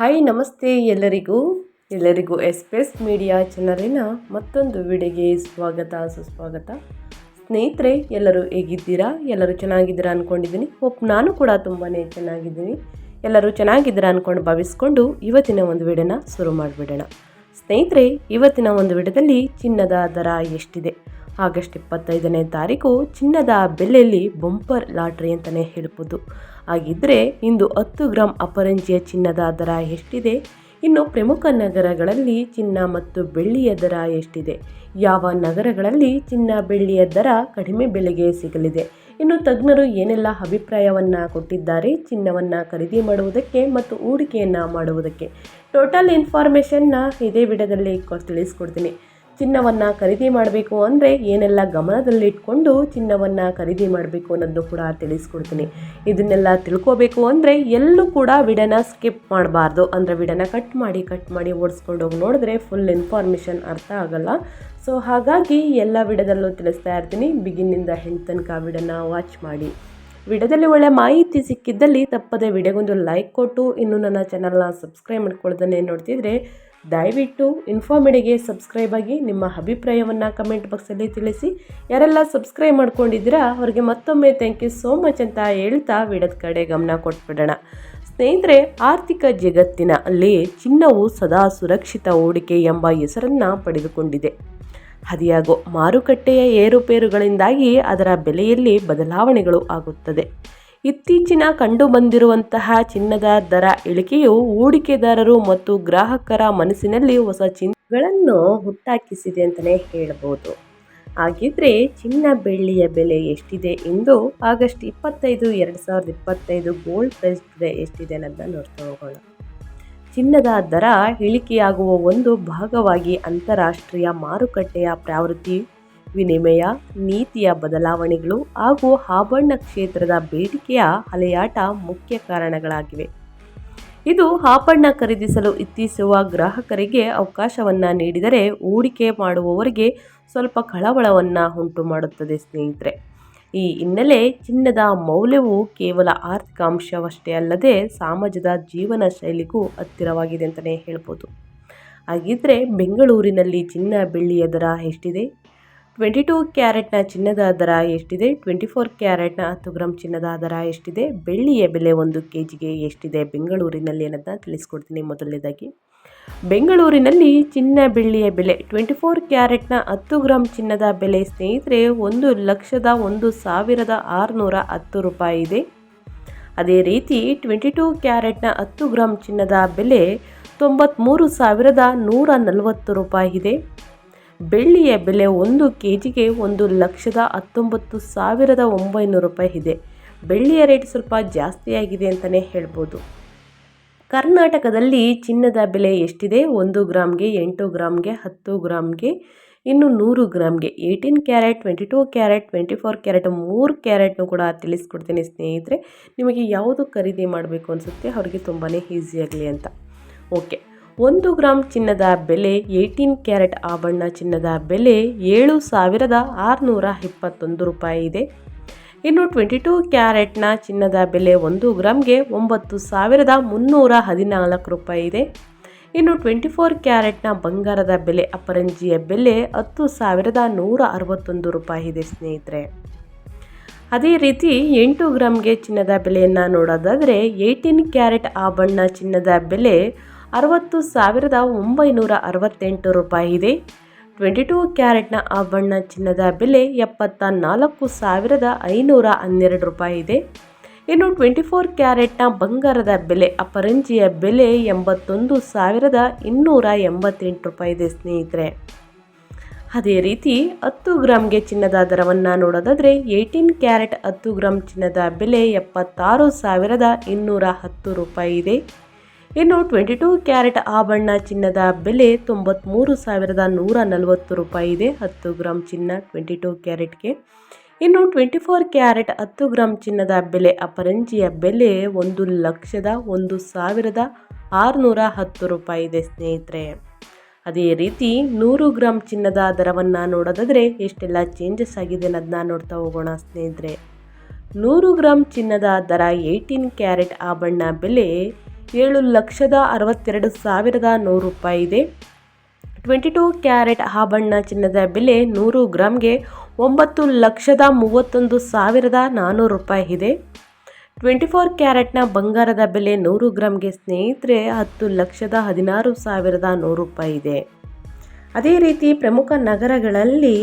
Hi, ನಮಸ್ತೆ ಎಲ್ಲರಿಗೂ. ಎಲ್ಲರಿಗೂ ಎಸ್ಪೆಸ್ ಮೀಡಿಯಾ ಚಾನಲಿನ ಮತ್ತೊಂದು ವಿಡಿಯೋಗೆ ಸ್ವಾಗತ, ಸುಸ್ವಾಗತ. ಸ್ನೇಹಿತರೆ, ಎಲ್ಲರೂ ಹೇಗಿದ್ದೀರಾ? ಎಲ್ಲರೂ ಚೆನ್ನಾಗಿದ್ದೀರಾ ಅಂದ್ಕೊಂಡಿದ್ದೀನಿ ಹೋಪ್ ನಾನು ಕೂಡ ತುಂಬಾ ಚೆನ್ನಾಗಿದ್ದೀನಿ. ಎಲ್ಲರೂ ಚೆನ್ನಾಗಿದ್ದೀರಾ ಅಂದ್ಕೊಂಡು ಭಾವಿಸ್ಕೊಂಡು ಇವತ್ತಿನ ಒಂದು ವಿಡಿಯೋನ ಶುರು ಮಾಡಿಬಿಡೋಣ. ಸ್ನೇಹಿತರೆ, ಇವತ್ತಿನ ಒಂದು ವಿಡಿಯೋದಲ್ಲಿ ಚಿನ್ನದ ದರ ಎಷ್ಟಿದೆ? ಆಗಸ್ಟ್ ಇಪ್ಪತ್ತೈದನೇ ತಾರೀಕು ಚಿನ್ನದ ಬೆಲೆಯಲ್ಲಿ ಬಂಪರ್ ಲಾಟ್ರಿ ಅಂತಲೇ ಹೇಳ್ಬೋದು. ಹಾಗಿದ್ದರೆ ಇಂದು ಹತ್ತು ಗ್ರಾಂ ಅಪರಂಜಿಯ ಚಿನ್ನದ ದರ ಎಷ್ಟಿದೆ? ಇನ್ನು ಪ್ರಮುಖ ನಗರಗಳಲ್ಲಿ ಚಿನ್ನ ಮತ್ತು ಬೆಳ್ಳಿಯ ದರ ಎಷ್ಟಿದೆ? ಯಾವ ನಗರಗಳಲ್ಲಿ ಚಿನ್ನ ಬೆಳ್ಳಿಯ ದರ ಕಡಿಮೆ ಬೆಲೆಗೆ ಸಿಗಲಿದೆ? ಇನ್ನು ತಜ್ಞರು ಏನೆಲ್ಲ ಅಭಿಪ್ರಾಯವನ್ನು ಕೊಟ್ಟಿದ್ದಾರೆ? ಚಿನ್ನವನ್ನು ಖರೀದಿ ಮಾಡುವುದಕ್ಕೆ ಮತ್ತು ಹೂಡಿಕೆಯನ್ನು ಮಾಡುವುದಕ್ಕೆ. ಟೋಟಲ್ ಇನ್ಫಾರ್ಮೇಷನ್ನ ಇದೇ ವಿಡಿಯೋದಲ್ಲಿ ತಿಳಿಸ್ಕೊಡ್ತೀನಿ. ಚಿನ್ನವನ್ನು ಖರೀದಿ ಮಾಡಬೇಕು ಅಂದರೆ ಏನೆಲ್ಲ ಗಮನದಲ್ಲಿಟ್ಕೊಂಡು ಚಿನ್ನವನ್ನು ಖರೀದಿ ಮಾಡಬೇಕು ಅನ್ನೋದನ್ನು ಕೂಡ ತಿಳಿಸ್ಕೊಡ್ತೀನಿ. ಇದನ್ನೆಲ್ಲ ತಿಳ್ಕೋಬೇಕು ಅಂದರೆ ಎಲ್ಲೂ ಕೂಡ ವಿಡನ ಸ್ಕಿಪ್ ಮಾಡಬಾರ್ದು. ಅಂದರೆ ವಿಡನ ಕಟ್ ಮಾಡಿ ಕಟ್ ಮಾಡಿ ಓಡಿಸ್ಕೊಂಡು ಹೋಗಿ ನೋಡಿದ್ರೆ ಫುಲ್ ಇನ್ಫಾರ್ಮೇಷನ್ ಅರ್ಥ ಆಗಲ್ಲ. ಸೊ ಹಾಗಾಗಿ ಎಲ್ಲ ವಿಡದಲ್ಲೂ ತಿಳಿಸ್ತಾ ಇರ್ತೀನಿ. ಬಿಗಿನಿಂದ ಹೆಂಡ್ ತನಕ ವಿಡನ ವಾಚ್ ಮಾಡಿ. ವಿಡಿಯೋದಲ್ಲಿ ಒಳ್ಳೆ ಮಾಹಿತಿ ಸಿಕ್ಕಿದ್ದಲ್ಲಿ ತಪ್ಪದೆ ವಿಡಿಯೋಗೊಂದು ಲೈಕ್ ಕೊಟ್ಟು, ಇನ್ನು ನನ್ನ ಚಾನಲ್ನ ಸಬ್ಸ್ಕ್ರೈಬ್ ಮಾಡ್ಕೊಳ್ದೇ ನೋಡ್ತಿದ್ರೆ ದಯವಿಟ್ಟು ಇನ್ಫಾರ್ಮಿಡಿಗೆ ಸಬ್ಸ್ಕ್ರೈಬ್ ಆಗಿ ನಿಮ್ಮ ಅಭಿಪ್ರಾಯವನ್ನು ಕಮೆಂಟ್ ಬಾಕ್ಸಲ್ಲಿ ತಿಳಿಸಿ. ಯಾರೆಲ್ಲ ಸಬ್ಸ್ಕ್ರೈಬ್ ಮಾಡ್ಕೊಂಡಿದ್ದೀರಾ, ಅವರಿಗೆ ಮತ್ತೊಮ್ಮೆ ಥ್ಯಾಂಕ್ ಯು ಸೋ ಮಚ್ ಅಂತ ಹೇಳ್ತಾ ವಿಡದ ಕಡೆ ಗಮನ ಕೊಟ್ಬಿಡೋಣ. ಸ್ನೇಹಿತರೆ, ಆರ್ಥಿಕ ಜಗತ್ತಿನಲ್ಲಿ ಚಿನ್ನವು ಸದಾ ಸುರಕ್ಷಿತ ಹೂಡಿಕೆ ಎಂಬ ಹೆಸರನ್ನು ಪಡೆದುಕೊಂಡಿದೆ. ಹದಿಯಾಗೋ ಮಾರುಕಟ್ಟೆಯ ಏರುಪೇರುಗಳಿಂದಾಗಿ ಅದರ ಬೆಲೆಯಲ್ಲಿ ಬದಲಾವಣೆಗಳು ಆಗುತ್ತದೆ. ಇತ್ತೀಚಿನ ಕಂಡುಬಂದಿರುವಂತಹ ಚಿನ್ನದ ದರ ಇಳಿಕೆಯು ಹೂಡಿಕೆದಾರರು ಮತ್ತು ಗ್ರಾಹಕರ ಮನಸ್ಸಿನಲ್ಲಿ ಹೊಸ ಚಿನ್ನಗಳನ್ನು ಹುಟ್ಟಾಕಿಸಿದೆ ಅಂತಲೇ ಹೇಳ್ಬೋದು. ಹಾಗಿದ್ರೆ ಚಿನ್ನ ಬೆಳ್ಳಿಯ ಬೆಲೆ ಎಷ್ಟಿದೆ ಎಂದು ಆಗಸ್ಟ್ ಇಪ್ಪತ್ತೈದು, ಎರಡು ಸಾವಿರದ ಇಪ್ಪತ್ತೈದು ಗೋಲ್ಡ್ ಪ್ರೈಸ್ ಬೆಲೆ ಎಷ್ಟಿದೆ ಅನ್ನೋದನ್ನ ನೋಡ್ತಾ ಹೋಗೋಣ. ಚಿನ್ನದ ದರ ಇಳಿಕೆಯಾಗುವ ಒಂದು ಭಾಗವಾಗಿ ಅಂತಾರಾಷ್ಟ್ರೀಯ ಮಾರುಕಟ್ಟೆಯ ಪ್ರವೃತ್ತಿ ವಿನಿಮಯ, ನೀತಿಯ ಬದಲಾವಣೆಗಳು ಹಾಗೂ ಆಭರಣ ಕ್ಷೇತ್ರದ ಬೇಡಿಕೆಯ ಅಲೆಯಾಟ ಮುಖ್ಯ ಕಾರಣಗಳಾಗಿವೆ. ಇದು ಆಭರಣ ಖರೀದಿಸಲು ಇಚ್ಛಿಸುವ ಗ್ರಾಹಕರಿಗೆ ಅವಕಾಶವನ್ನು ನೀಡಿದರೆ ಹೂಡಿಕೆ ಮಾಡುವವರಿಗೆ ಸ್ವಲ್ಪ ಕಳವಳವನ್ನು ಉಂಟು ಮಾಡುತ್ತದೆ ಸ್ನೇಹಿತರೆ. ಈ ಹಿನ್ನೆಲೆ ಚಿನ್ನದ ಮೌಲ್ಯವು ಕೇವಲ ಆರ್ಥಿಕ ಅಂಶವಷ್ಟೇ ಅಲ್ಲದೆ ಸಮಾಜದ ಜೀವನ ಶೈಲಿಗೂ ಹತ್ತಿರವಾಗಿದೆ ಅಂತಲೇ ಹೇಳ್ಬೋದು. ಹಾಗಿದ್ದರೆ ಬೆಂಗಳೂರಿನಲ್ಲಿ ಚಿನ್ನ ಬೆಳ್ಳಿಯ ದರ ಎಷ್ಟಿದೆ? ಟ್ವೆಂಟಿ ಟೂ ಕ್ಯಾರೆಟ್ನ ಚಿನ್ನದ ದರ ಎಷ್ಟಿದೆ? ಟ್ವೆಂಟಿ ಫೋರ್ ಕ್ಯಾರೆಟ್ನ ಹತ್ತು ಗ್ರಾಮ್ ಚಿನ್ನದ ದರ ಎಷ್ಟಿದೆ? ಬೆಳ್ಳಿಯ ಬೆಲೆ ಒಂದು ಕೆ ಜಿಗೆ ಎಷ್ಟಿದೆ? ಬೆಂಗಳೂರಿನಲ್ಲಿ ಅನ್ನೋದನ್ನ ತಿಳಿಸ್ಕೊಡ್ತೀನಿ ಮೊದಲನೇದಾಗಿ. ಬೆಂಗಳೂರಿನಲ್ಲಿ ಚಿನ್ನ ಬೆಳ್ಳಿಯ ಬೆಲೆ ಟ್ವೆಂಟಿ ಫೋರ್ ಕ್ಯಾರೆಟ್ನ ಹತ್ತು ಗ್ರಾಮ್ ಚಿನ್ನದ ಬೆಲೆ ಸ್ನೇಹಿತರೆ, ಒಂದು ಲಕ್ಷದ ಒಂದು ಸಾವಿರದ ಆರುನೂರ ಹತ್ತು ರೂಪಾಯಿ ಇದೆ. ಅದೇ ರೀತಿ ಟ್ವೆಂಟಿ ಟೂ ಕ್ಯಾರೆಟ್ನ ಹತ್ತು ಗ್ರಾಮ್ ಚಿನ್ನದ ಬೆಲೆ ತೊಂಬತ್ತ್ಮೂರು ಸಾವಿರದ ನೂರ ನಲವತ್ತು ರೂಪಾಯಿ ಇದೆ. ಬೆಳ್ಳಿಯ ಬೆಲೆ ಒಂದು ಕೆ ಜಿಗೆ ಒಂದು ಲಕ್ಷದ ಹತ್ತೊಂಬತ್ತು ಸಾವಿರದ ಒಂಬೈನೂರು ರೂಪಾಯಿ ಇದೆ. ಬೆಳ್ಳಿಯ ರೇಟ್ ಸ್ವಲ್ಪ ಜಾಸ್ತಿಯಾಗಿದೆ ಅಂತಲೇ ಹೇಳ್ಬೋದು. ಕರ್ನಾಟಕದಲ್ಲಿ ಚಿನ್ನದ ಬೆಲೆ ಎಷ್ಟಿದೆ? ಒಂದು ಗ್ರಾಮ್ಗೆ ಎಂಟು ಗ್ರಾಮ್ಗೆ ಹತ್ತು ಗ್ರಾಮ್ಗೆ ಇನ್ನು ನೂರು ಗ್ರಾಮ್ಗೆ eighteen carat, twenty two carat, twenty four carat, ಮೂರು ಕ್ಯಾರೆಟ್ನು ಕೂಡ ತಿಳಿಸ್ಕೊಡ್ತೀನಿ ಸ್ನೇಹಿತರೆ. ನಿಮಗೆ ಯಾವುದು ಖರೀದಿ ಮಾಡಬೇಕು ಅನಿಸುತ್ತೆ? ಅವರಿಗೆ ತುಂಬಾ ಈಸಿ ಆಗಲಿ ಅಂತ. ಓಕೆ. ಒಂದು ಗ್ರಾಮ್ ಚಿನ್ನದ ಬೆಲೆ ಏಯ್ಟೀನ್ ಕ್ಯಾರೆಟ್ ಆಭರಣ ಚಿನ್ನದ ಬೆಲೆ ಏಳು ಸಾವಿರದ ಆರುನೂರ ಇಪ್ಪತ್ತೊಂದು ರೂಪಾಯಿ ಇದೆ. ಇನ್ನು ಟ್ವೆಂಟಿ ಟೂ ಕ್ಯಾರೆಟ್ನ ಚಿನ್ನದ ಬೆಲೆ ಒಂದು ಗ್ರಾಮ್ಗೆ ಒಂಬತ್ತು ಸಾವಿರದ ಮುನ್ನೂರ ಹದಿನಾಲ್ಕು ರೂಪಾಯಿ ಇದೆ. ಇನ್ನು ಟ್ವೆಂಟಿ ಫೋರ್ ಕ್ಯಾರೆಟ್ನ ಬಂಗಾರದ ಬೆಲೆ ಅಪರಂಜಿಯ ಬೆಲೆ ಹತ್ತು ಸಾವಿರದ ನೂರ ಅರವತ್ತೊಂದು ರೂಪಾಯಿ ಇದೆ ಸ್ನೇಹಿತರೆ. ಅದೇ ರೀತಿ ಎಂಟು ಗ್ರಾಮ್ಗೆ ಚಿನ್ನದ ಬೆಲೆಯನ್ನು ನೋಡೋದಾದರೆ ಏಯ್ಟೀನ್ ಕ್ಯಾರೆಟ್ ಆಭರಣ ಚಿನ್ನದ ಬೆಲೆ ಅರವತ್ತು ಸಾವಿರದ ಒಂಬೈನೂರ ಅರವತ್ತೆಂಟು ರೂಪಾಯಿ ಇದೆ. ಟ್ವೆಂಟಿ ಟೂ ಕ್ಯಾರೆಟ್ನ ಆಭರಣ ಚಿನ್ನದ ಬೆಲೆ ಎಪ್ಪತ್ತ ನಾಲ್ಕು ಸಾವಿರದ ಐನೂರ ಹನ್ನೆರಡು ರೂಪಾಯಿ ಇದೆ. ಇನ್ನು ಟ್ವೆಂಟಿ ಫೋರ್ ಕ್ಯಾರೆಟ್ನ ಬಂಗಾರದ ಬೆಲೆ ಅಪರಂಜಿಯ ಬೆಲೆ ಎಂಬತ್ತೊಂದು ಸಾವಿರದ ಇನ್ನೂರ ಎಂಬತ್ತೆಂಟು ರೂಪಾಯಿ ಇದೆ ಸ್ನೇಹಿತರೆ. ಅದೇ ರೀತಿ ಹತ್ತು ಗ್ರಾಮ್ಗೆ ಚಿನ್ನದ ದರವನ್ನು ನೋಡೋದಾದರೆ ಏಯ್ಟೀನ್ ಕ್ಯಾರೆಟ್ ಹತ್ತು ಗ್ರಾಮ್ ಚಿನ್ನದ ಬೆಲೆ ಎಪ್ಪತ್ತಾರು ಸಾವಿರದ ಇನ್ನೂರ ಹತ್ತು ರೂಪಾಯಿ ಇದೆ. ಇನ್ನು ಟ್ವೆಂಟಿ ಟೂ ಕ್ಯಾರೆಟ್ ಆಭರಣ ಚಿನ್ನದ ಬೆಲೆ ತೊಂಬತ್ತ್ಮೂರು ಸಾವಿರದ ನೂರ ನಲವತ್ತು ರೂಪಾಯಿ ಇದೆ, ಹತ್ತು ಗ್ರಾಮ್ ಚಿನ್ನ ಟ್ವೆಂಟಿ ಟೂ ಕ್ಯಾರೆಟ್ಗೆ. ಇನ್ನು ಟ್ವೆಂಟಿ ಫೋರ್ ಕ್ಯಾರೆಟ್ ಹತ್ತು ಗ್ರಾಮ್ ಚಿನ್ನದ ಬೆಲೆ ಅಪರಂಜಿಯ ಬೆಲೆ ಒಂದು ಲಕ್ಷದ ಒಂದು ಸಾವಿರದ ಆರುನೂರ ಹತ್ತು ರೂಪಾಯಿ ಇದೆ, ಸ್ನೇಹಿತರೆ. ಅದೇ ರೀತಿ ನೂರು ಗ್ರಾಮ್ ಚಿನ್ನದ ದರವನ್ನು ನೋಡೋದಾದರೆ ಎಷ್ಟೆಲ್ಲ ಚೇಂಜಸ್ ಆಗಿದೆ ಅನ್ನೋದನ್ನ ನೋಡ್ತಾ ಹೋಗೋಣ, ಸ್ನೇಹಿತರೆ. ನೂರು ಗ್ರಾಮ್ ಚಿನ್ನದ ದರ ಏಯ್ಟೀನ್ ಕ್ಯಾರೆಟ್ ಆಭರಣ ಬೆಲೆ ಏಳು ಲಕ್ಷದ ಅರವತ್ತೆರಡು ಸಾವಿರದ ನೂರು ರೂಪಾಯಿ ಇದೆ ಟ್ವೆಂಟಿ ಟೂ ಕ್ಯಾರೆಟ್ ಆಭರಣ ಚಿನ್ನದ ಬೆಲೆ ನೂರು ಗ್ರಾಮ್ಗೆ ಒಂಬತ್ತು ಲಕ್ಷದ ಮೂವತ್ತೊಂದು ಸಾವಿರದ ನಾನ್ನೂರು ರೂಪಾಯಿ ಇದೆ ಟ್ವೆಂಟಿ ಫೋರ್ ಕ್ಯಾರೆಟ್ನ ಬಂಗಾರದ ಬೆಲೆ ನೂರು ಗ್ರಾಮ್ಗೆ ಸ್ನೇಹಿತರೆ ಹತ್ತು ಲಕ್ಷದ ಹದಿನಾರು ಸಾವಿರದ ನೂರು ರೂಪಾಯಿ ಇದೆ ಅದೇ ರೀತಿ ಪ್ರಮುಖ ನಗರಗಳಲ್ಲಿ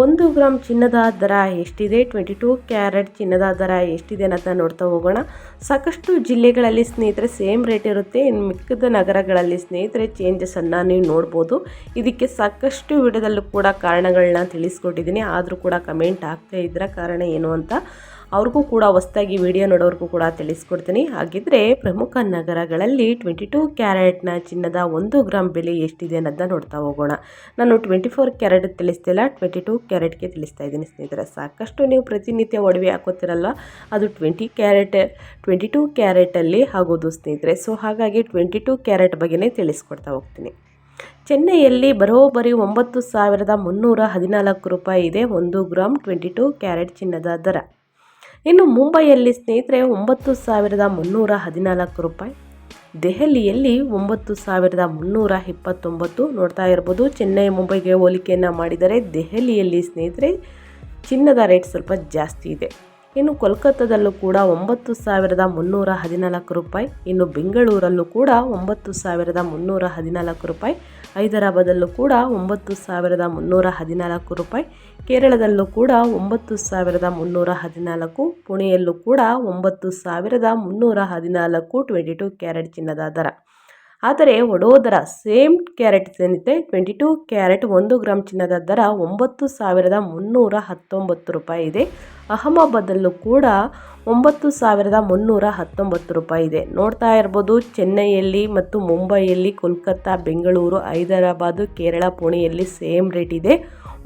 ಒಂದು ಗ್ರಾಮ್ ಚಿನ್ನದ ದರ ಎಷ್ಟಿದೆ? ಟ್ವೆಂಟಿ ಟೂ ಕ್ಯಾರೆಟ್ ಚಿನ್ನದ ದರ ಎಷ್ಟಿದೆ ಅನ್ನೋದನ್ನ ನೋಡ್ತಾ ಹೋಗೋಣ. ಸಾಕಷ್ಟು ಜಿಲ್ಲೆಗಳಲ್ಲಿ ಸ್ನೇಹಿತರೆ ಸೇಮ್ ರೇಟ್ ಇರುತ್ತೆ. ಇನ್ನು ಮಿಕ್ಕಿದ ನಗರಗಳಲ್ಲಿ ಸ್ನೇಹಿತರೆ ಚೇಂಜಸನ್ನು ನೀವು ನೋಡ್ಬೋದು. ಇದಕ್ಕೆ ಸಾಕಷ್ಟು ವಿಡಿಯೋದಲ್ಲೂ ಕೂಡ ಕಾರಣಗಳನ್ನ ತಿಳಿಸ್ಕೊಟ್ಟಿದ್ದೀನಿ. ಆದರೂ ಕೂಡ ಕಮೆಂಟ್ ಆಗ್ತಾ ಇದ್ರೆ ಕಾರಣ ಏನು ಅಂತ ಅವ್ರಿಗೂ ಕೂಡ ಹೊಸ್ದಾಗಿ ವಿಡಿಯೋ ನೋಡೋರಿಗೂ ಕೂಡ ತಿಳಿಸ್ಕೊಡ್ತೀನಿ. ಹಾಗಿದ್ರೆ ಪ್ರಮುಖ ನಗರಗಳಲ್ಲಿ ಟ್ವೆಂಟಿ ಟೂ ಕ್ಯಾರೆಟ್ನ ಚಿನ್ನದ ಒಂದು ಗ್ರಾಮ್ ಬೆಲೆ ಎಷ್ಟಿದೆ ಅನ್ನೋದನ್ನ ನೋಡ್ತಾ ಹೋಗೋಣ. ನಾನು ಟ್ವೆಂಟಿ ಫೋರ್ ಕ್ಯಾರೆಟ್ ತಿಳಿಸ್ತಿಲ್ಲ ಟ್ವೆಂಟಿ ಟೂ ಕ್ಯಾರೆಟ್ಗೆ ತಿಳಿಸ್ತಾ ಇದ್ದೀನಿ ಸ್ನೇಹಿತರೆ. ಸಾಕಷ್ಟು ನೀವು ಪ್ರತಿನಿತ್ಯ ಒಡವೆ ಹಾಕೋತಿರಲ್ಲ, ಅದು ಟ್ವೆಂಟಿ ಕ್ಯಾರೆಟ್ ಟ್ವೆಂಟಿ ಟೂ ಕ್ಯಾರೆಟಲ್ಲಿ ಆಗೋದು ಸ್ನೇಹಿತರೆ. ಸೊ ಹಾಗಾಗಿ ಟ್ವೆಂಟಿ ಟೂ ಕ್ಯಾರೆಟ್ ಬಗ್ಗೆನೇ ತಿಳಿಸ್ಕೊಡ್ತಾ ಹೋಗ್ತೀನಿ. ಚೆನ್ನೈಯಲ್ಲಿ ಬರೋಬ್ಬರಿ ಒಂಬತ್ತು ಸಾವಿರದ ಮುನ್ನೂರ ಹದಿನಾಲ್ಕು ರೂಪಾಯಿ ಇದೆ, ಒಂದು ಗ್ರಾಮ್ ಟ್ವೆಂಟಿ ಟೂ ಕ್ಯಾರೆಟ್ ಚಿನ್ನದ ದರ. ಇನ್ನು ಮುಂಬೈಯಲ್ಲಿ ಸ್ನೇಹಿತರೆ ಒಂಬತ್ತು ಸಾವಿರದ ಮುನ್ನೂರ ಹದಿನಾಲ್ಕು ರೂಪಾಯಿ. ದೆಹಲಿಯಲ್ಲಿ ಒಂಬತ್ತು ಸಾವಿರದ ಮುನ್ನೂರ ಇಪ್ಪತ್ತೊಂಬತ್ತು ನೋಡ್ತಾ ಇರ್ಬೋದು. ಚೆನ್ನೈ, ಮುಂಬೈಗೆ ಹೋಲಿಕೆಯನ್ನು ಮಾಡಿದರೆ ದೆಹಲಿಯಲ್ಲಿ ಸ್ನೇಹಿತರೆ ಚಿನ್ನದ ರೇಟ್ ಸ್ವಲ್ಪ ಜಾಸ್ತಿ ಇದೆ. ಇನ್ನು ಕೋಲ್ಕತ್ತಾದಲ್ಲೂ ಕೂಡ ಒಂಬತ್ತು ಸಾವಿರದ ಮುನ್ನೂರ ಹದಿನಾಲ್ಕು ರೂಪಾಯಿ, ಇನ್ನು ಬೆಂಗಳೂರಲ್ಲೂ ಕೂಡ ಒಂಬತ್ತು ಸಾವಿರದ ಮುನ್ನೂರ ಹದಿನಾಲ್ಕು ರೂಪಾಯಿ, ಹೈದರಾಬಾದಲ್ಲೂ ಕೂಡ ಒಂಬತ್ತು ಸಾವಿರದ ಮುನ್ನೂರ ಹದಿನಾಲ್ಕು ರೂಪಾಯಿ, ಕೇರಳದಲ್ಲೂ ಕೂಡ ಒಂಬತ್ತು ಸಾವಿರದ ಮುನ್ನೂರ ಹದಿನಾಲ್ಕು, ಪುಣೆಯಲ್ಲೂ ಕೂಡ ಒಂಬತ್ತು ಸಾವಿರದ ಮುನ್ನೂರ ಹದಿನಾಲ್ಕು ಟ್ವೆಂಟಿ ಟು ಕ್ಯಾರೆಟ್ ಚಿನ್ನದ ದರ. ಆದರೆ ವಡೋದರ ಸೇಮ್ ಕ್ಯಾರೆಟ್ ಏನಿದೆ ಟ್ವೆಂಟಿ ಟೂ ಕ್ಯಾರೆಟ್ ಒಂದು ಗ್ರಾಮ್ ಚಿನ್ನದ ದರ ಒಂಬತ್ತು ಸಾವಿರದ ಮುನ್ನೂರ ಹತ್ತೊಂಬತ್ತು ರೂಪಾಯಿ ಇದೆ. ಅಹಮದಾಬಾದಲ್ಲೂ ಕೂಡ ಒಂಬತ್ತು ಸಾವಿರದ ಮುನ್ನೂರ ಹತ್ತೊಂಬತ್ತು ರೂಪಾಯಿ ಇದೆ. ನೋಡ್ತಾ ಇರ್ಬೋದು, ಚೆನ್ನೈಯಲ್ಲಿ ಮತ್ತು ಮುಂಬೈಯಲ್ಲಿ, ಕೋಲ್ಕತ್ತಾ, ಬೆಂಗಳೂರು, ಹೈದರಾಬಾದು, ಕೇರಳ, ಪುಣೆಯಲ್ಲಿ ಸೇಮ್ ರೇಟ್ ಇದೆ.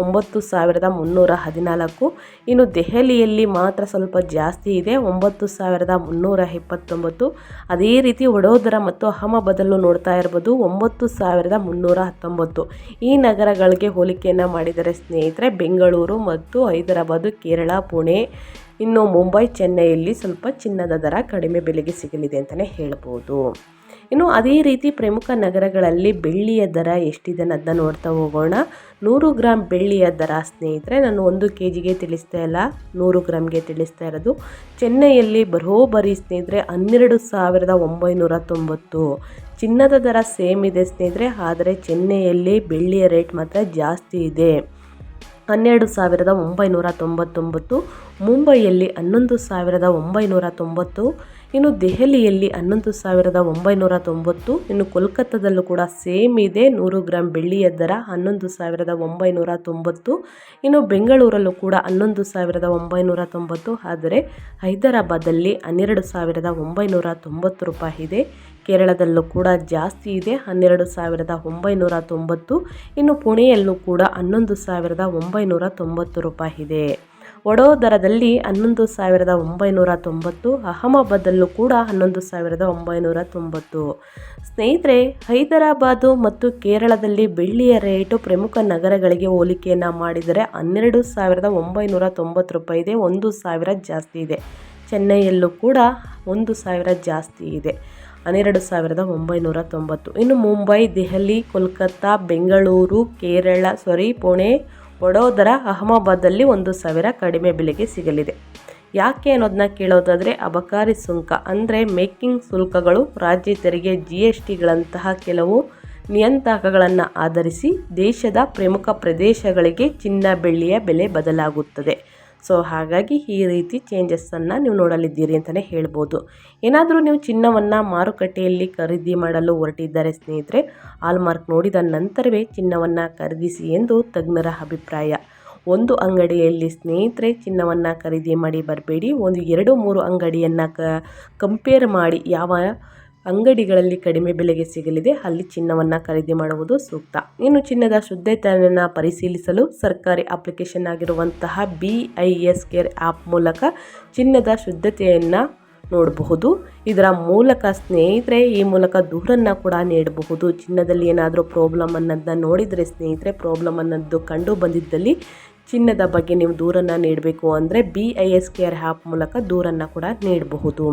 ಒಂಬತ್ತು ಸಾವಿರದ ಮುನ್ನೂರ ಹದಿನಾಲ್ಕು. ಇನ್ನು ದೆಹಲಿಯಲ್ಲಿ ಮಾತ್ರ ಸ್ವಲ್ಪ ಜಾಸ್ತಿ ಇದೆ, ಒಂಬತ್ತು ಸಾವಿರದ ಮುನ್ನೂರ ಇಪ್ಪತ್ತೊಂಬತ್ತು ಅದೇ ರೀತಿ ವಡೋದರ ಮತ್ತು ಅಹಮದಲ್ಲೂ ನೋಡ್ತಾ ಇರ್ಬೋದು, ಒಂಬತ್ತು ಸಾವಿರದ ಮುನ್ನೂರ ಹತ್ತೊಂಬತ್ತು. ಈ ನಗರಗಳಿಗೆ ಹೋಲಿಕೆಯನ್ನು ಮಾಡಿದರೆ ಸ್ನೇಹಿತರೆ, ಬೆಂಗಳೂರು ಮತ್ತು ಹೈದರಾಬಾದ್, ಕೇರಳ, ಪುಣೆ, ಇನ್ನು ಮುಂಬೈ, ಚೆನ್ನೈಯಲ್ಲಿ ಸ್ವಲ್ಪ ಚಿನ್ನದ ದರ ಕಡಿಮೆ ಬೆಲೆಗೆ ಸಿಗಲಿದೆ ಅಂತಲೇ ಹೇಳ್ಬೋದು. ಇನ್ನು ಅದೇ ರೀತಿ ಪ್ರಮುಖ ನಗರಗಳಲ್ಲಿ ಬೆಳ್ಳಿಯ ದರ ಎಷ್ಟಿದೆ ಅನ್ನೋದನ್ನ ನೋಡ್ತಾ ಹೋಗೋಣ. ನೂರು ಗ್ರಾಮ್ ಬೆಳ್ಳಿಯ ದರ ಸ್ನೇಹಿತರೆ, ನಾನು ಒಂದು ಕೆ ಜಿಗೆ ತಿಳಿಸ್ತಾ ಇಲ್ಲ, ನೂರು ಗ್ರಾಮ್ಗೆ ತಿಳಿಸ್ತಾ ಇರೋದು. ಚೆನ್ನೈಯಲ್ಲಿ ಬರೋಬರಿ ಸ್ನೇಹಿತರೆ, ಹನ್ನೆರಡು ಸಾವಿರದ ಒಂಬೈನೂರ ತೊಂಬತ್ತು. ಚಿನ್ನದ ದರ ಸೇಮ್ ಇದೆ ಸ್ನೇಹಿತರೆ, ಆದರೆ ಚೆನ್ನೈಯಲ್ಲಿ ಬೆಳ್ಳಿಯ ರೇಟ್ ಮಾತ್ರ ಜಾಸ್ತಿ ಇದೆ. ಹನ್ನೆರಡು ಸಾವಿರದ ಒಂಬೈನೂರ ತೊಂಬತ್ತೊಂಬತ್ತು, ಮುಂಬೈಯಲ್ಲಿ ಹನ್ನೊಂದು ಸಾವಿರದ ಒಂಬೈನೂರ ತೊಂಬತ್ತು, ಇನ್ನು ದೆಹಲಿಯಲ್ಲಿ ಹನ್ನೊಂದು ಸಾವಿರದ ಒಂಬೈನೂರ ತೊಂಬತ್ತು, ಇನ್ನು ಕೋಲ್ಕತ್ತಾದಲ್ಲೂ ಕೂಡ ಸೇಮ್ ಇದೆ, ನೂರು ಗ್ರಾಮ್ ಬೆಳ್ಳಿಯ ದರ ಹನ್ನೊಂದು ಸಾವಿರದ ಒಂಬೈನೂರ ತೊಂಬತ್ತು, ಇನ್ನು ಬೆಂಗಳೂರಲ್ಲೂ ಕೂಡ ಹನ್ನೊಂದು ಸಾವಿರದ ಒಂಬೈನೂರ ತೊಂಬತ್ತು, ಆದರೆ ಹೈದರಾಬಾದಲ್ಲಿ ಹನ್ನೆರಡು ಸಾವಿರದ ಒಂಬೈನೂರ ತೊಂಬತ್ತು ರೂಪಾಯಿ ಇದೆ. ಕೇರಳದಲ್ಲೂ ಕೂಡ ಜಾಸ್ತಿ ಇದೆ. ಹನ್ನೆರಡು ಸಾವಿರದ ಒಂಬೈನೂರ ತೊಂಬತ್ತು, ಇನ್ನು ಪುಣೆಯಲ್ಲೂ ಕೂಡ ಹನ್ನೊಂದು ಸಾವಿರದ ಒಂಬೈನೂರ ತೊಂಬತ್ತು ರೂಪಾಯಿ ಇದೆ. ವಡೋದರದಲ್ಲಿ ಹನ್ನೊಂದು ಸಾವಿರದ ಒಂಬೈನೂರ ತೊಂಬತ್ತು ಅಹಮದಾಬಾದಲ್ಲೂ ಕೂಡ ಹನ್ನೊಂದು ಸಾವಿರದ ಒಂಬೈನೂರ ತೊಂಬತ್ತು. ಸ್ನೇಹಿತರೆ, ಹೈದರಾಬಾದು ಮತ್ತು ಕೇರಳದಲ್ಲಿ ಬೆಳ್ಳಿಯ ರೇಟು ಪ್ರಮುಖ ನಗರಗಳಿಗೆ ಹೋಲಿಕೆಯನ್ನು ಮಾಡಿದರೆ ಹನ್ನೆರಡು ಸಾವಿರದ ಒಂಬೈನೂರ ತೊಂಬತ್ತು ರೂಪಾಯಿ ಇದೆ. ಒಂದು ಸಾವಿರ ಜಾಸ್ತಿ ಇದೆ. ಚೆನ್ನೈಯಲ್ಲೂ ಕೂಡ ಒಂದು ಸಾವಿರ ಜಾಸ್ತಿ ಇದೆ. ಹನ್ನೆರಡು ಸಾವಿರದ ಒಂಬೈನೂರ ತೊಂಬತ್ತು. ಇನ್ನು ಮುಂಬೈ, ದೆಹಲಿ, ಕೋಲ್ಕತ್ತಾ, ಬೆಂಗಳೂರು, ಕೇರಳ, ಸಾರಿ, ಪುಣೆ, ವಡೋದರ ಅಹಮದಾಬಾದಲ್ಲಿ ಒಂದು ಸಾವಿರ ಕಡಿಮೆ ಬೆಲೆಗೆ ಸಿಗಲಿದೆ. ಯಾಕೆ ಅನ್ನೋದನ್ನ ಕೇಳೋದಾದರೆ ಅಬಕಾರಿ ಸುಂಕ, ಅಂದರೆ ಮೇಕಿಂಗ್ ಶುಲ್ಕಗಳು ರಾಜ್ಯ ತೆರಿಗೆ ಜಿ ಎಸ್ ಟಿಗಳಂತಹ ಕೆಲವು ನಿಯಂತ್ರಕಗಳನ್ನು ಆಧರಿಸಿ ದೇಶದ ಪ್ರಮುಖ ಪ್ರದೇಶಗಳಿಗೆ ಚಿನ್ನ ಬೆಳ್ಳಿಯ ಬೆಲೆ ಬದಲಾಗುತ್ತದೆ. ಸೊ ಹಾಗಾಗಿ ಈ ರೀತಿ ಚೇಂಜಸ್ಸನ್ನು ನೀವು ನೋಡಲಿದ್ದೀರಿ ಅಂತಲೇ ಹೇಳ್ಬೋದು. ಏನಾದರೂ ನೀವು ಚಿನ್ನವನ್ನು ಮಾರುಕಟ್ಟೆಯಲ್ಲಿ ಖರೀದಿ ಮಾಡಲು ಹೊರಟಿದ್ದಾರೆ ಸ್ನೇಹಿತರೆ ಮಾರ್ಕ್ ನೋಡಿದ ನಂತರವೇ ಚಿನ್ನವನ್ನು ಖರೀದಿಸಿ ಎಂದು ತಜ್ಞರ ಅಭಿಪ್ರಾಯ. ಒಂದು ಅಂಗಡಿಯಲ್ಲಿ ಸ್ನೇಹಿತರೆ, ಚಿನ್ನವನ್ನು ಖರೀದಿ ಮಾಡಿ ಬರಬೇಡಿ. ಒಂದು ಎರಡು ಮೂರು ಅಂಗಡಿಯನ್ನು ಕಂಪೇರ್ ಮಾಡಿ ಯಾವ ಅಂಗಡಿಗಳಲ್ಲಿ ಕಡಿಮೆ ಬೆಲೆಗೆ ಸಿಗಲಿದೆ. ಅಲ್ಲಿ ಚಿನ್ನವನ್ನು ಖರೀದಿ ಮಾಡುವುದು ಸೂಕ್ತ. ಇನ್ನು ಚಿನ್ನದ ಶುದ್ಧತೆಯನ್ನು ಪರಿಶೀಲಿಸಲು ಸರ್ಕಾರಿ ಅಪ್ಲಿಕೇಶನ್ ಆಗಿರುವಂತಹ B I S care app ಮೂಲಕ ಚಿನ್ನದ ಶುದ್ಧತೆಯನ್ನು ನೋಡಬಹುದು. ಇದರ ಮೂಲಕ ಸ್ನೇಹಿತರೆ, ಈ ಮೂಲಕ ದೂರನ್ನು ಕೂಡ ನೀಡಬಹುದು. ಚಿನ್ನದಲ್ಲಿ ಏನಾದರೂ ಪ್ರಾಬ್ಲಮ್ ಅನ್ನೋದನ್ನ ನೋಡಿದರೆ ಸ್ನೇಹಿತರೆ ಪ್ರಾಬ್ಲಮ್ ಅನ್ನೋದು ಕಂಡು ಬಂದಿದ್ದಲ್ಲಿ ಚಿನ್ನದ ಬಗ್ಗೆ ನೀವು ದೂರನ್ನು ನೀಡಬೇಕು ಅಂದರೆ B I S care app ಮೂಲಕ ದೂರನ್ನು ಕೂಡ ನೀಡಬಹುದು.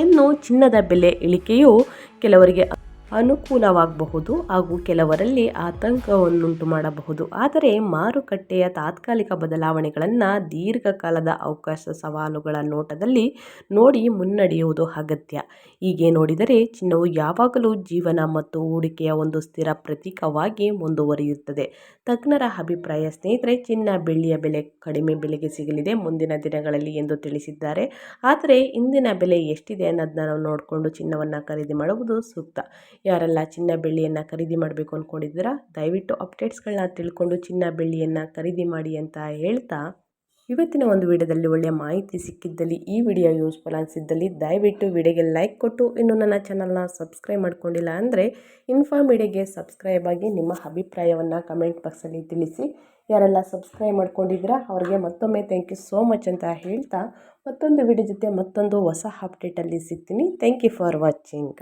ಇನ್ನು ಚಿನ್ನದ ಬೆಲೆ ಇಳಿಕೆಯು ಕೆಲವರಿಗೆ ಅನುಕೂಲವಾಗಬಹುದು ಹಾಗೂ ಕೆಲವರಲ್ಲಿ ಆತಂಕವನ್ನುಂಟು ಮಾಡಬಹುದು. ಆದರೆ ಮಾರುಕಟ್ಟೆಯ ತಾತ್ಕಾಲಿಕ ಬದಲಾವಣೆಗಳನ್ನು ದೀರ್ಘಕಾಲದ ಅವಕಾಶ ಸವಾಲುಗಳ ನೋಟದಲ್ಲಿ ನೋಡಿ ಮುನ್ನಡೆಯುವುದು ಅಗತ್ಯ. ಹೀಗೆ ನೋಡಿದರೆ ಚಿನ್ನವು ಯಾವಾಗಲೂ ಜೀವನ ಮತ್ತು ಹೂಡಿಕೆಯ ಒಂದು ಸ್ಥಿರ ಪ್ರತೀಕವಾಗಿ ಮುಂದುವರಿಯುತ್ತದೆ. ತಜ್ಞರ ಅಭಿಪ್ರಾಯ ಸ್ನೇಹಿತರೆ, ಚಿನ್ನ ಬೆಳ್ಳಿಯ ಬೆಲೆ ಕಡಿಮೆ ಬೆಲೆಗೆ ಸಿಗಲಿದೆ ಮುಂದಿನ ದಿನಗಳಲ್ಲಿ ಎಂದು ತಿಳಿಸಿದ್ದಾರೆ. ಆದರೆ ಇಂದಿನ ಬೆಲೆ ಎಷ್ಟಿದೆ ಅನ್ನೋದನ್ನ ನಾವು ನೋಡಿಕೊಂಡು ಚಿನ್ನವನ್ನು ಖರೀದಿ ಮಾಡುವುದು ಸೂಕ್ತ. ಯಾರೆಲ್ಲ ಚಿನ್ನ ಬೆಳ್ಳಿಯನ್ನು ಖರೀದಿ ಮಾಡಬೇಕು ಅಂದ್ಕೊಂಡಿದ್ದೀರಾ ದಯವಿಟ್ಟು ಅಪ್ಡೇಟ್ಸ್ಗಳನ್ನ ತಿಳ್ಕೊಂಡು ಚಿನ್ನ ಬೆಳ್ಳಿಯನ್ನು ಖರೀದಿ ಮಾಡಿ ಅಂತ ಹೇಳ್ತಾ ಇವತ್ತಿನ ಒಂದು ವಿಡಿಯೋದಲ್ಲಿ ಒಳ್ಳೆಯ ಮಾಹಿತಿ ಸಿಕ್ಕಿದ್ದಲ್ಲಿ ಈ ವಿಡಿಯೋ ಯೂಸ್ಫುಲ್ ಅನಿಸಿದ್ದಲ್ಲಿ ದಯವಿಟ್ಟು ವಿಡಿಯೋಗೆ ಲೈಕ್ ಕೊಟ್ಟು, ಇನ್ನು ನನ್ನ ಚಾನಲ್ನ ಸಬ್ಸ್ಕ್ರೈಬ್ ಮಾಡ್ಕೊಂಡಿಲ್ಲ ಅಂದರೆ ಇನ್ಫಾರ್ಮ್ ವಿಡಿಯೋಗೆ ಸಬ್ಸ್ಕ್ರೈಬ್ ಆಗಿ ನಿಮ್ಮ ಅಭಿಪ್ರಾಯವನ್ನು ಕಮೆಂಟ್ ಬಾಕ್ಸಲ್ಲಿ ತಿಳಿಸಿ. ಯಾರೆಲ್ಲ ಸಬ್ಸ್ಕ್ರೈಬ್ ಮಾಡ್ಕೊಂಡಿದ್ದೀರಾ, ಅವರಿಗೆ ಮತ್ತೊಮ್ಮೆ ಥ್ಯಾಂಕ್ ಯು ಸೋ ಮಚ್ ಅಂತ ಹೇಳ್ತಾ ಮತ್ತೊಂದು ವಿಡಿಯೋ ಜೊತೆ ಮತ್ತೊಂದು ಹೊಸ ಅಪ್ಡೇಟಲ್ಲಿ ಸಿಗ್ತೀನಿ. Thank you for watching